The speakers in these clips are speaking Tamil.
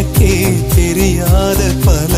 உனக்கே தெரியாத பல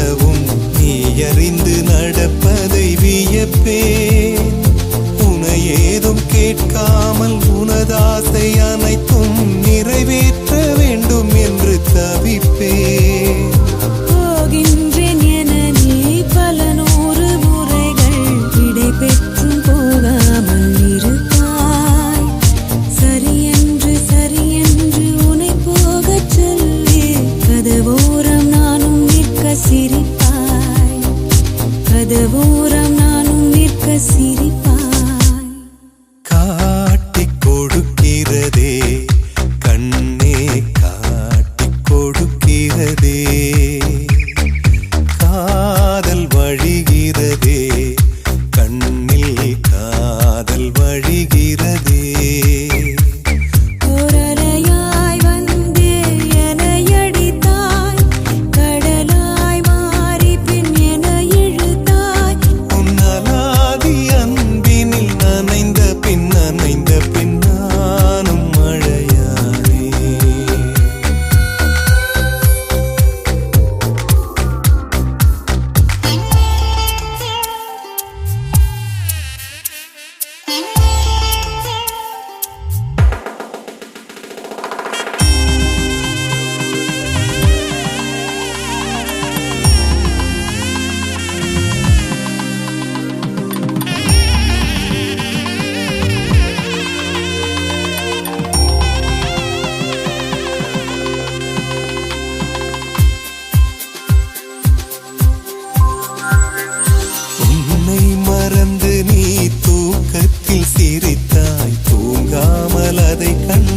ஓரம் நானும் நிற்க சிரிப்பாய். காட்டி கொடுக்கிறதே கண்ணே காட்டி 泪干